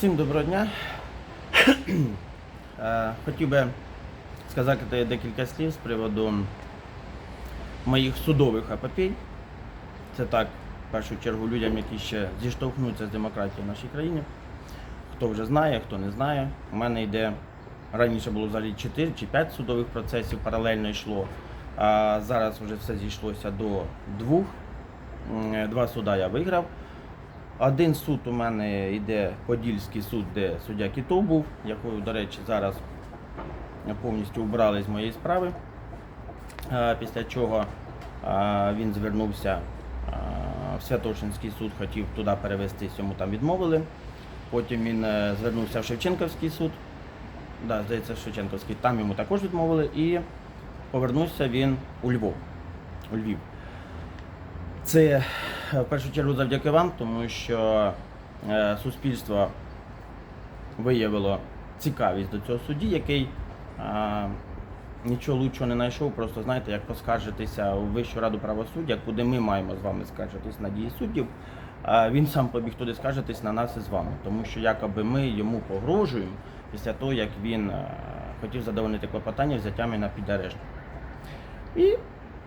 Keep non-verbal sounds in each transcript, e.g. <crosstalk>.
Всім доброго дня. Е, Хотів би сказати декілька слів з приводу моїх судових епопей. Це так, в першу чергу, людям, які ще зіштовхнуться з демократією в нашій країні. Хто вже знає, хто не знає. У мене йде раніше було взагалі 4 чи 5 судових процесів паралельно йшло. А зараз вже все зійшлося до двох. М, Два суда я виграв. Один суд у мене йде Подільський суд, де суддя Кітов був, якою, до речі, зараз повністю убрали з моєї справи. Після чого він звернувся в Святошинський суд, хотів туди перевестись, йому там відмовили. Потім він е, звернувся в Шевченківський суд. Да, здається, Шевченківський, там йому також відмовили. І повернувся він у Львов. У Львів. Це в першу чергу завдяки вам, тому що е, суспільство виявило цікавість до цього судді, який е, нічого лучшого не знайшов, просто знаєте, як поскаржитися у Вищу раду правосуддя, куди ми маємо з вами скаржитись на дії суддів. Він сам побіг туди скаржитись на нас і з вами, тому що якоби ми йому погрожуємо після того, як він е, хотів задовольнити клопотання взяттями на підарешт. І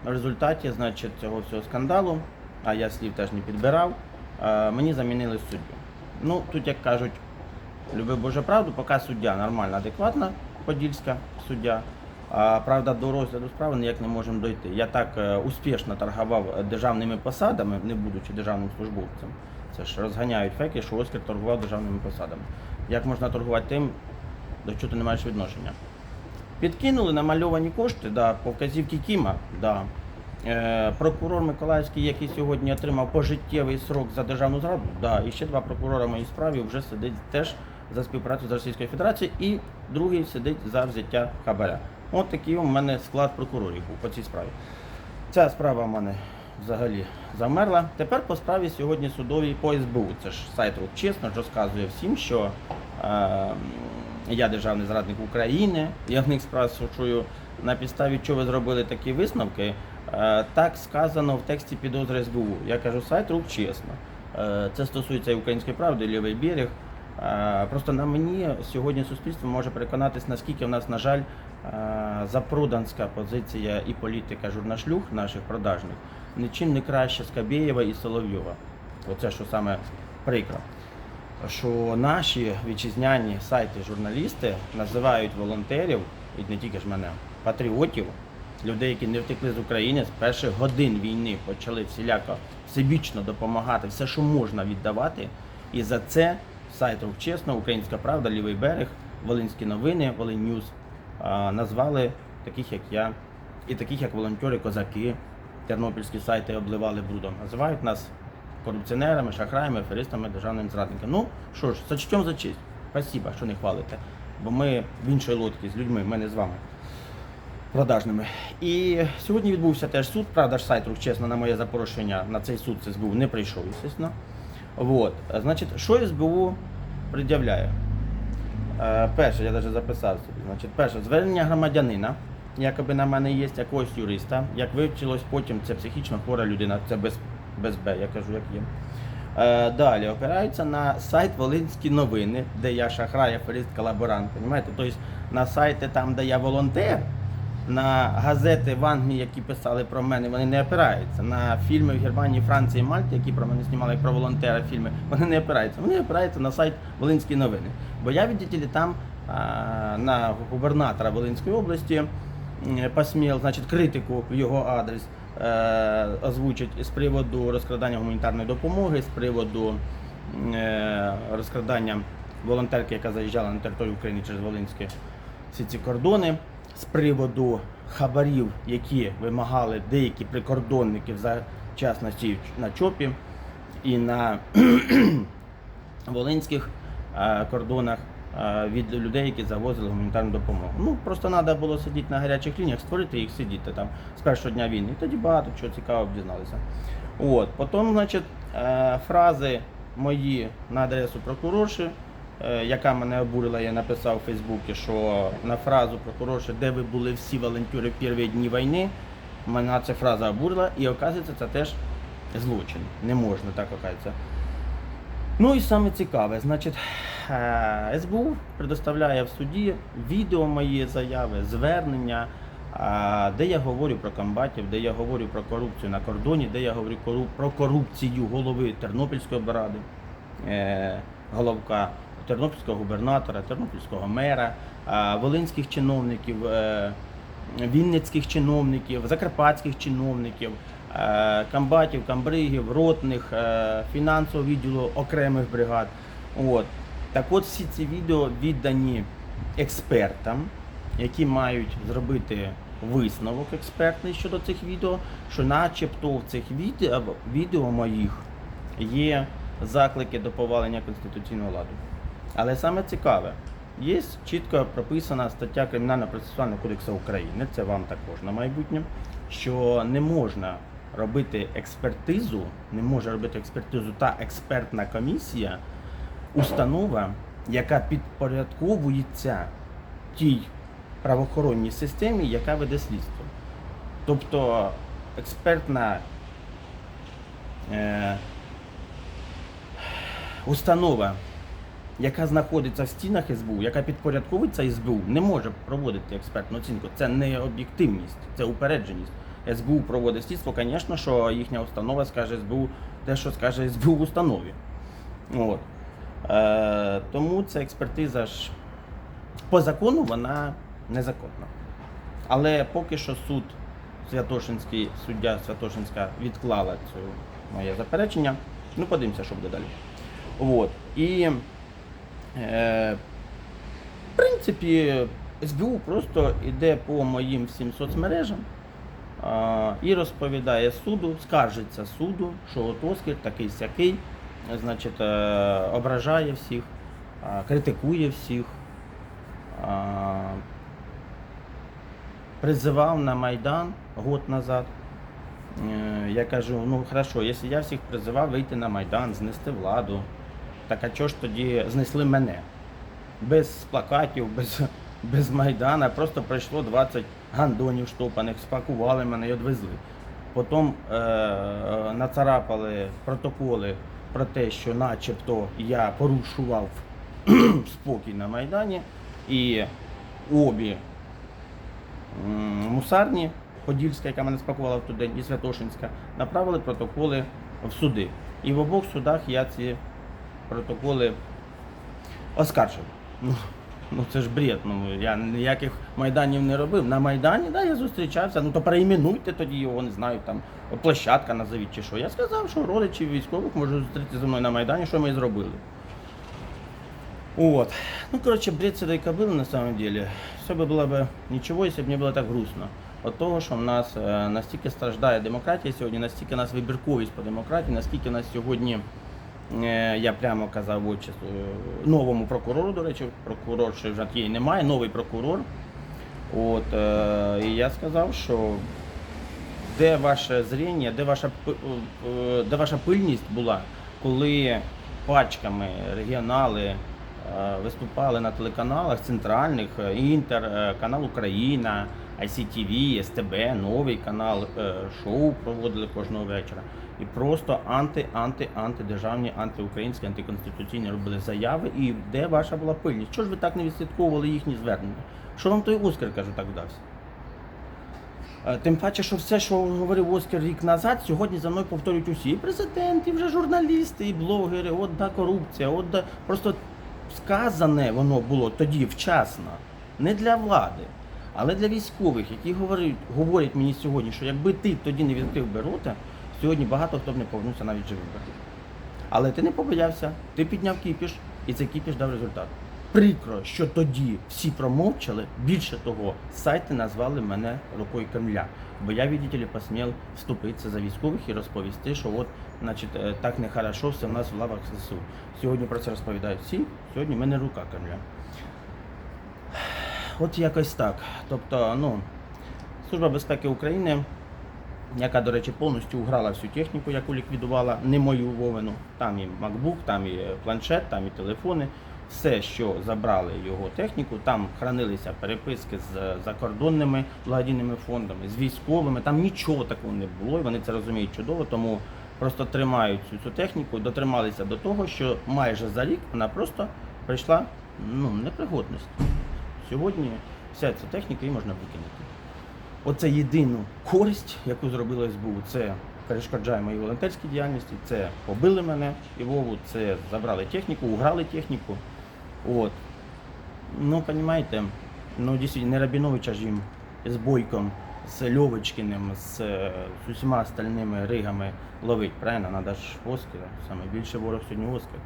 в результаті, значить, цього всього скандалу, а я слів теж не підбирав, мені замінили суддю. Ну, тут, як кажуть, любив Боже правду, поки суддя нормальна, адекватна, подільська суддя. А правда, до розгляду справи ніяк не можемо дойти. Я так е, успішно торгував державними посадами, не будучи державним службовцем. Це ж розганяють фейки, що Оскар торгував державними посадами. Як можна торгувати тим, до чого ти не маєш відношення? Підкинули намальовані кошти да, по вказівці Кіма. Да. Е, прокурор Миколаївський, який сьогодні отримав пожиттєвий срок за державну зраду, да, і ще два прокурора моїй справі вже сидить теж за співпрацю з Російською Федерацією, і другий сидить за взяття хабаря. От такий у мене склад прокурорів по цій справі. Ця справа в мене взагалі замерла. Тепер по справі сьогодні судовій по СБУ. Це ж сайт рук чесно розказує всім, що е, я державний зрадник України. Я в них спрашую, на підставі чого ви зробили такі висновки. Е, так сказано в тексті підозри СБУ. Я кажу, сайт рук чесно. Е, це стосується і української правди, і лівий берег. Е, Просто на мені сьогодні суспільство може переконатись, наскільки в нас, на жаль, запроданська позиція і політика журнашлюх наших продажних нічим не краще Скабєєва і Соловйова. Оце що саме прикро. Що наші вітчизняні сайти журналісти називають волонтерів, і не тільки ж мене, патріотів, людей, які не втекли з України з перших годин війни, почали всіляко всебічно допомагати, все, що можна віддавати. І за це сайт Рух Чесно, Українська Правда, Лівий берег, Волинські новини, Волинь Ньюз назвали таких, як я, і таких, як волонтери, козаки, тернопільські сайти обливали брудом. Називають нас корупціонерами, шахраями, аферистами, державними зрадниками. Ну що ж, сочтем за честь. Спасибо, що не хвалите. Бо ми в іншій лодці з людьми, ми не з вами продажними. І сьогодні відбувся теж суд. Правда ж сайт рух чесно на моє запрошення на цей суд це СБУ не прийшов, звісно. Вот. Значить, що СБУ пред'являє? Е, Перше, я навіть записав собі. Значить, перше, звернення громадянина, якоби на мене є якогось юриста. Як вивчилось потім, це психічно хвора людина, це без, без Б, я кажу, як є. Е, Далі опирається на сайт Волинські новини, де я шахрай, аферист, колаборант. Тобто на сайти там, де я волонтер, на газети в Англії, які писали про мене, вони не опираються. На фільми в Германії, Франції, Мальті, які про мене знімали як про волонтера фільми, вони не опираються. Вони опираються на сайт Волинські новини. Бо я відділі там на губернатора Волинської області м, значить, критику в його адрес е, озвучить з приводу розкрадання гуманітарної допомоги, з приводу е, розкрадання волонтерки, яка заїжджала на територію України через Волинські всі ці кордони, з приводу хабарів, які вимагали деякі прикордонники в частності на ЧОПі і на <clears throat> волинських е, кордонах е, від людей, які завозили гуманітарну допомогу. Ну просто треба було сидіти на гарячих лініях, створити їх, сидіти там з першого дня війни. І тоді багато чого цікавого дізналися. От. Потім, значить, е, фрази мої на адресу прокурорші, е, яка мене обурила, я написав у Фейсбуці, що на фразу прокурорші, де ви були всі волонтери в перші дні війни, мене ця фраза обурила, і оказується, це теж злочин. Не можна так оказується. Ну і саме цікаве, значить, е, СБУ предоставляє в суді відео мої заяви, звернення, е, де я говорю про комбатів, де я говорю про корупцію на кордоні, де я говорю про корупцію голови Тернопільської облради, е, головка Тернопільського губернатора, Тернопільського мера, волинських чиновників, е, вінницьких чиновників, закарпатських чиновників, е, комбатів, камбригів, ротних, е, фінансового відділу окремих бригад. От. Так от всі ці відео віддані експертам, які мають зробити висновок експертний щодо цих відео, що начебто в цих відео, відео моїх є заклики до повалення конституційного ладу. Але саме цікаве, є чітко прописана стаття Кримінально-процесуального кодексу України, це вам також на майбутнє, що не можна робити експертизу, не може робити експертизу та експертна комісія, установа, яка підпорядковується тій правоохоронній системі, яка веде слідство. Тобто експертна е, установа, яка знаходиться в стінах СБУ, яка підпорядковується СБУ, не може проводити експертну оцінку. Це не об'єктивність, це упередженість. СБУ проводить слідство, звісно, що їхня установа скаже СБУ те, що скаже СБУ в установі. От. Е, тому ця експертиза ж по закону вона незаконна. Але поки що суд Святошинський, суддя Святошинська відклала це моє заперечення. Ну, подивимося, що буде далі. От. І в принципі, СБУ просто йде по моїм всім соцмережам і розповідає суду, скаржиться суду, що от Оскар такий сякий, значить, е, ображає всіх, критикує всіх. Призивав на Майдан год назад. Е, Я кажу, ну хорошо, якщо я всіх призивав вийти на Майдан, знести владу, так а чого ж тоді знесли мене? Без плакатів, без, без Майдана, просто прийшло 20 гандонів штопаних, спакували мене і відвезли. Потім е, нацарапали протоколи про те, що начебто я порушував <clears throat> спокій на Майдані, і обі мусарні, Подільська, яка мене спакувала в день, і Святошинська, направили протоколи в суди. І в обох судах я ці протоколи оскаржив. Ну, ну це ж бред. Ну я ніяких майданів не робив. На Майдані, да, я зустрічався. Ну то перейменуйте тоді його, не знаю, там площадка назовіть чи що. Я сказав, що родичі військових можуть зустрітися зі мною на Майдані, що ми і зробили. Вот. Ну, короче, бред седой кобылы на самом деле. Все бы было бы ничего, если бы не было так грустно. От того, що в нас е, настільки страждає демократія сьогодні, настільки у нас вибірковість по демократії, наскільки у нас сьогодні, е, я прямо казав в очі е, новому прокурору, до речі, прокурор ще вже тієї немає, новий прокурор. От, е, і я сказав, що де ваше зріння, де ваша, е, де ваша пильність була, коли пачками регіонали е, виступали на телеканалах центральних, е, Інтер, е, канал Україна, ICTV, СТБ, новий канал, е, шоу проводили кожного вечора. І просто анти, анти, антидержавні, антиукраїнські, антиконституційні робили заяви. І де ваша була пильність? Чого ж ви так не відслідковували їхні звернення? Що вам той Оскар, кажу, так вдався? Е, Тим паче, що все, що говорив Оскар рік назад, сьогодні за мною повторюють усі і президенти, і вже журналісти, і блогери, от да корупція, от да просто сказане воно було тоді вчасно, не для влади, але для військових, які говорять, говорять мені сьогодні, що якби ти тоді не відкрив би рота, сьогодні багато хто б не повернувся навіть живим. Але ти не побоявся, ти підняв кіпіш, і цей кіпіш дав результат. Прикро, що тоді всі промовчали. Більше того, сайти назвали мене рукою Кремля. Бо я, видите ли, посмів вступитися за військових і розповісти, що от, значить, е, так нехорошо все в нас в лавах ЗСУ. Сьогодні про це розповідають всі, сьогодні ми не рука Кремля. От якось так. Тобто, ну, Служба безпеки України, яка, до речі, повністю уграла всю техніку, яку ліквідувала, не мою Вовину. Там і MacBook, там і планшет, там і телефони. Все, що забрали його техніку, там хранилися переписки з закордонними благодійними фондами, з військовими. Там нічого такого не було, і вони це розуміють чудово. Тому просто тримають цю, цю техніку, дотрималися до того, що майже за рік вона просто прийшла ну, непригодність. Сьогодні вся ця техніка її можна викинути. Оце єдину користь, яку зробила СБУ, це перешкоджає моїй волонтерській діяльності, це побили мене і Вову, це забрали техніку, уграли техніку. От. Ну, розумієте, ну дійсно не Рабіновича ж їм з Бойком, з Льовочкиним, з, з усіма остальними ригами ловить, правильно? Надо ж Оскара, саме більше ворог сьогодні Оскар.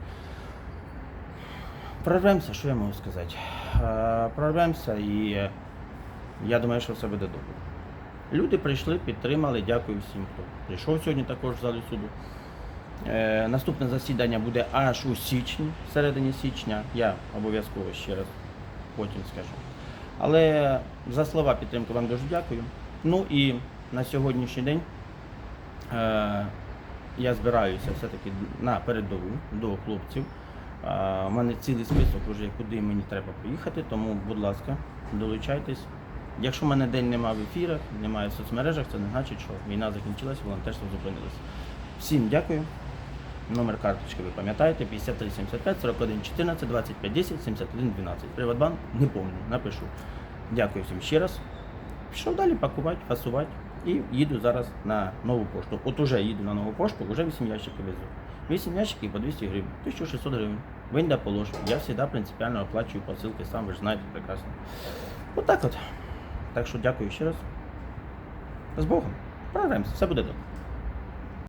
Прорвемося, що я можу сказати? Е, Прорвемося і е, я думаю, що все буде добре. Люди прийшли, підтримали, дякую всім, хто прийшов сьогодні також в залі суду. Е, наступне засідання буде аж у січні, в середині січня. Я обов'язково ще раз потім скажу. Але за слова підтримки вам дуже дякую. Ну і на сьогоднішній день я збираюся все-таки на передову до хлопців. У мене цілий список вже куди мені треба поїхати, тому, будь ласка, долучайтесь. Якщо в мене день немає в ефірах, немає в соцмережах, це не значить, що війна закінчилась, волонтерство зупинилось. Всім дякую. Номер карточки ви пам'ятаєте, 53 75 41 14 25 10 71 12. Приватбанк не помню, напишу. Дякую всім ще раз. Пішов далі пакувати, фасувати і їду зараз на нову пошту. От уже їду на нову пошту, вже 8 ящиків везу. 8 ящиків по 200 гривень, 1600 гривень. Винь да положь. Я завжди принципіально оплачую посилки сам, ви ж знаєте прекрасно. Отак от. Так що дякую ще раз. З Богом. Прорвемося, все буде добре.